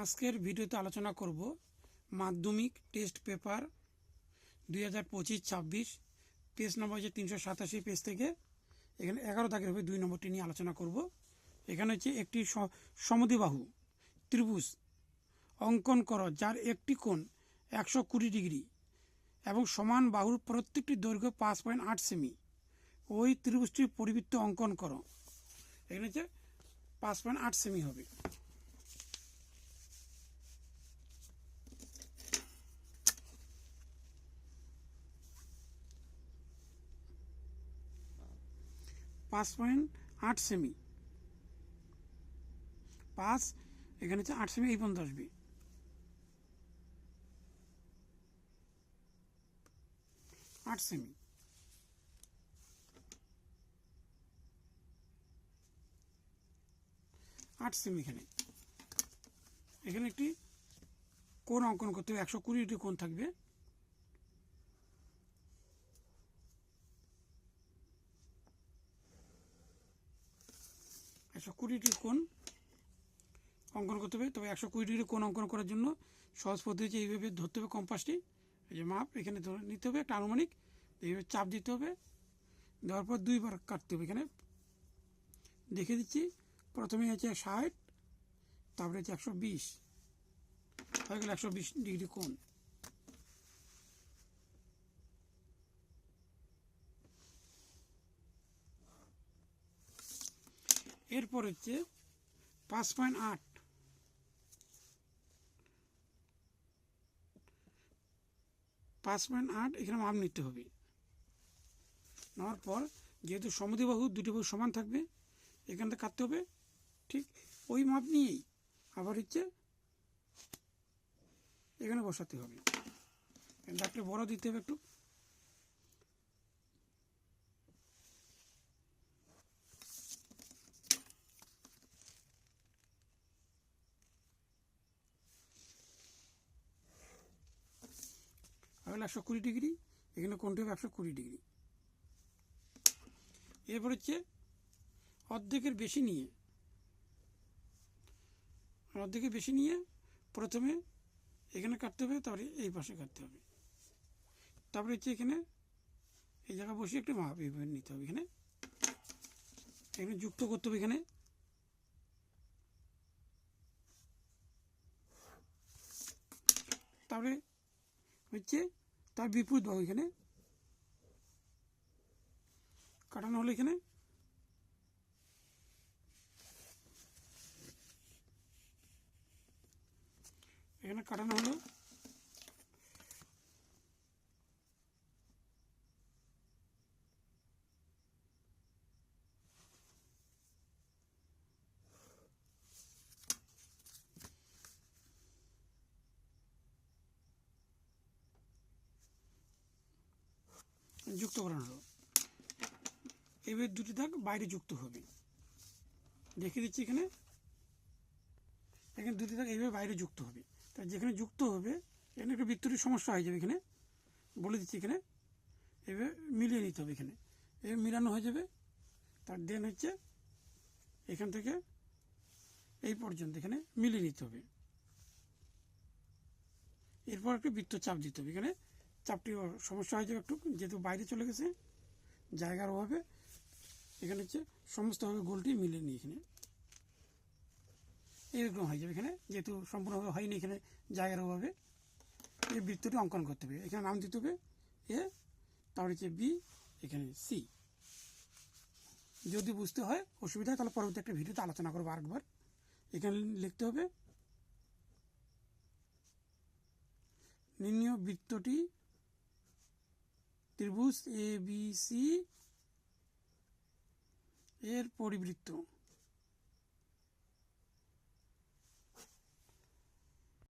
আজকের ভিডিওতে আলোচনা করব মাধ্যমিক টেস্ট পেপার দুই হাজার পঁচিশ ছাব্বিশ, পেজ নম্বর হচ্ছে তিনশো সাতাশি পেজ থেকে। এখানে এগারো দাগের হবে দুই নম্বরটি নিয়ে আলোচনা করব। এখানে হচ্ছে একটি স- সমদ্বিবাহু ত্রিভুজ অঙ্কন করো, যার একটি কোণ একশো কুড়ি ডিগ্রি এবং সমান বাহুর প্রত্যেকটি দৈর্ঘ্য পাঁচ পয়েন্ট আট সেমি। ওই ত্রিভুজটির পরিবৃত্ত অঙ্কন করো। এখানে হচ্ছে পাঁচ পয়েন্ট আট সেমি হবে। পাঁচ পয়েন্ট আট সেমি পাঁচ, এখানে হচ্ছে আট সেমি এই পর্যন্ত আসবে। আট সেমি আট সেমি এখানে। এখানে একটি কোণ অঙ্কন করতে হবে। একশো কুড়িটি কোণ থাকবে। একশো কুড়িটি কোণ অঙ্কন করতে হবে। তবে একশো কুড়ি ডিগ্রি কোণ অঙ্কন করার জন্য সহজ পদ্ধতি এইভাবে ধরতে হবে কম্পাসটি। এই যে মাপ, এখানে ধরে নিতে হবে একটা আনুমানিক। এইভাবে চাপ দিতে হবে। দেওয়ার পর দুইবার কাটতে হবে এখানে। দেখে দিচ্ছি, প্রথমে হচ্ছে ষাট, তারপরে হচ্ছে একশো বিশ। হয়ে গেল একশো বিশ ডিগ্রি কোণ। এরপর হচ্ছে পাঁচ পয়েন্ট আট। পাঁচ পয়েন্ট আট, এখানে মাপ নিতে হবে। নেওয়ার পর যেহেতু সমদ্বিবাহু দুটি বাহু সমান থাকবে, এখান থেকে কাটতে হবে। ঠিক ওই মাপ নিয়েই আবার হচ্ছে এখানে বসাতে হবে। ডাকলে বড় দিতে হবে একটু। তাহলে একশো কুড়ি ডিগ্রি, এখানে কোনটি হবে একশো কুড়ি ডিগ্রি। এরপর হচ্ছে অর্ধেকের বেশি নিয়ে, অর্ধেকের বেশি নিয়ে প্রথমে এখানে কাটতে হবে, তারপরে এই পাশে কাটতে হবে। তারপরে হচ্ছে এখানে এই জায়গা বসে একটু মাপ নিতে হবে এখানে। এখানে যুক্ত করতে হবে এখানে। তারপরে হচ্ছে তার বিপরীত বাহু এখানে। কাটানো হলো এখানে। এখানে কাটানো হলো। যুক্ত করানো। হলো এবার দুটি দাগ বাইরে যুক্ত হবে। দেখিয়ে দিচ্ছি এখানে। এখানে দুটি দাগ এইভাবে বাইরে যুক্ত হবে। তা যেখানে যুক্ত হবে, এখানে একটু বৃত্তটির সমস্যা হয়ে যাবে এখানে। বলে দিচ্ছি এখানে। এভাবে মিলিয়ে নিতে হবে এখানে। এভাবে মিলানো হয়ে যাবে। তার দেন হচ্ছে এখান থেকে এই পর্যন্ত এখানে মিলিয়ে নিতে হবে। এরপর একটু বৃত্ত চাপ দিতে হবে এখানে। চাপটি সমস্যা হয়ে যাবে একটু, যেহেতু বাইরে চলে গেছে, জায়গার অভাবে এখানে হচ্ছে সমস্তভাবে গোলটি মিলিয়ে নিই এখানে। এরকম হয়ে যাবে এখানে, যেহেতু সম্পূর্ণভাবে হয়নি এখানে জায়গার অভাবে। এই বৃত্তটি অঙ্কন করতে হবে। এখানে নাম দিতে হবে এ, তারপরে হচ্ছে বি, এখানে সি। যদি বুঝতে হয়, অসুবিধা হয়, তাহলে পরবর্তী একটা ভিডিওতে আলোচনা করব আরেকবার। এখানে লিখতে হবে, নির্ণয় বৃত্তটি ত্রিভুজ এ বি সি এর পরিবৃত্ত।